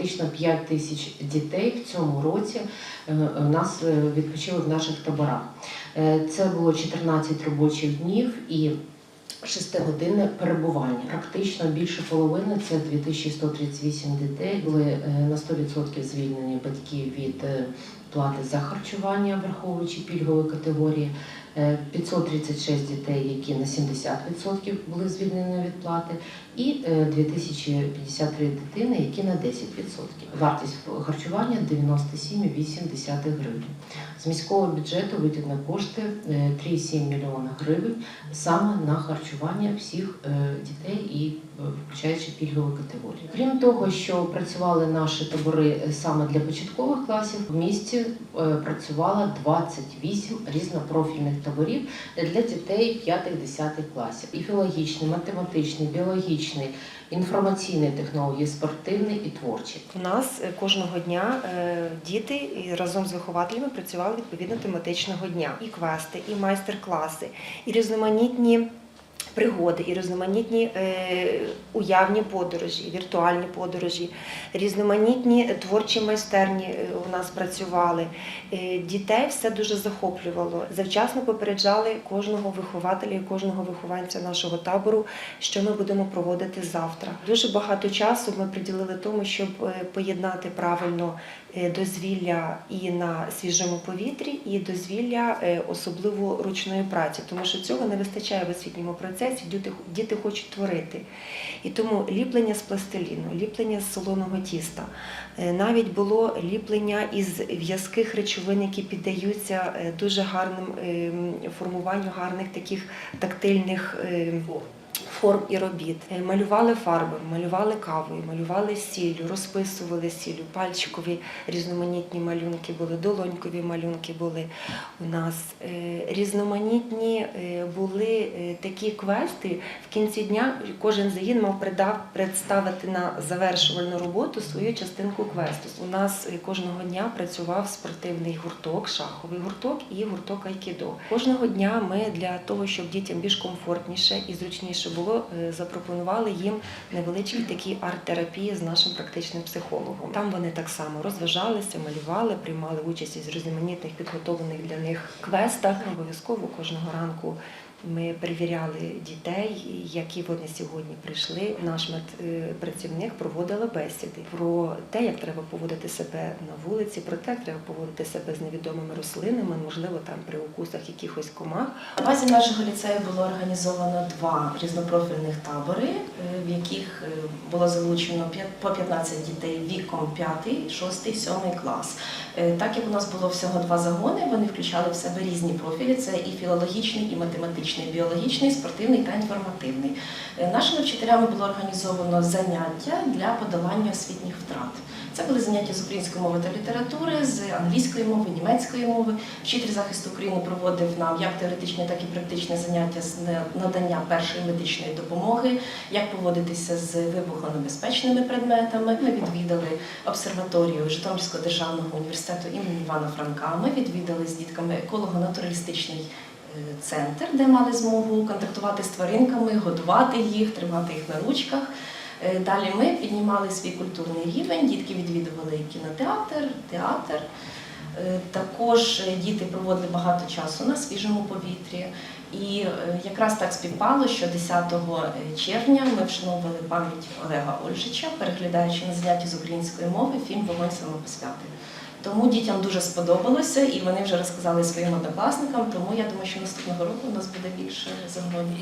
Фактично 5 тисяч дітей в цьому році е, нас е, відпочили в наших таборах. Е, Це було 14 робочих днів і 6-годинне перебування. Практично більше половини це 2138 дітей були на 100% звільнені батьки від плати за харчування, враховуючи пільгові категорії. Е, 536 дітей, які на 70% були звільнені від плати, і е, 2053 дитини, які на 10%. Вартість харчування 97,8 гривень. З міського бюджету виділено кошти е, 3,7 мільйона гривень саме на харчування всіх е, дітей і е, включаючи пільгові категорії. Крім того, що працювали наші табори е, саме для початкових класів, в місті е, працювало 28 різнопрофільних таборів для дітей 5-10 класів. І філологічний, математичний, біологічний, інформаційний технології, спортивний і творчий. У нас е, кожного дня е, діти разом з вихователями працювали відповідно тематичного дня. І квести, і майстер-класи, і різноманітні пригоди, і різноманітні е, уявні подорожі, віртуальні подорожі, різноманітні творчі майстерні е, у нас працювали. Е, Дітей все дуже захоплювало. Завчасно попереджали кожного вихователя і кожного вихованця нашого табору, що ми будемо проводити завтра. Дуже багато часу ми приділили тому, щоб поєднати правильно дозвілля і на свіжому повітрі, і дозвілля особливо ручної праці, тому що цього не вистачає в освітньому процесі. Діти, діти хочуть творити. І тому ліплення з пластиліну, ліплення з солоного тіста. Е, Навіть було ліплення із в'язких речовин, які піддаються е, дуже гарним ем, формуванню гарних таких тактильних ем, форм і робіт. Е, Малювали фарби, малювали кавою, малювали сіллю, розписували сіллю, пальчикові різноманітні малюнки були, долонькові малюнки були у нас. Е, Різноманітні е, були такі квести. В кінці дня кожен загін мав представити на завершувальну роботу свою частинку квесту. У нас кожного дня працював спортивний гурток, шаховий гурток і гурток айкідо. Кожного дня ми для того, щоб дітям більш комфортніше і зручніше було, е, запропонували їм невеличкі такі арт-терапії з нашим практичним психологом. Там вони так само розважалися, малювали, приймали участь із різноманітних підготовлених для них квестах. Обов'язково кожного ранку. Ми перевіряли дітей, які вони сьогодні прийшли. Наш медпрацівник проводила бесіди про те, як треба поводити себе на вулиці, про те, як треба поводити себе з невідомими рослинами, можливо, там при укусах якихось комах. На базі нашого ліцею було організовано два різнопрофільних табори, е, в яких е, було залучено по 15 дітей віком 5, 6, 7 клас. Е, Так як у нас було всього два загони, вони включали в себе різні профілі: це і філологічний, і математичний, і біологічний, спортивний та інформативний. Е, Нашими вчителями було організовано заняття для подолання освітніх втрат. Це були заняття з української мови та літератури, з англійської мови, німецької мови. Вчитель захисту України проводив нам як теоретичні, так і практичні заняття з надання першої медичної допомоги, як поводитися з вибухонебезпечними предметами. Ми відвідали обсерваторію Житомирського державного університету імені Івана Франка. Ми відвідали з дітками еколого-натуралістичний центр, де мали змогу контактувати з тваринками, годувати їх, тримати їх на ручках. Е, Далі ми піднімали свій культурний рівень, дітки відвідували кінотеатр, театр. Е, Також е, діти проводили багато часу на свіжому повітрі. І якраз так співпало, що 10 червня ми вшановували пам'ять Олега Ольжича, переглядаючи на занятті з української мови фільм Вогонь самопосвяти. Тому дітям дуже сподобалося, і вони вже розказали своїм однокласникам. Тому я думаю, що наступного року у нас буде більше загонів.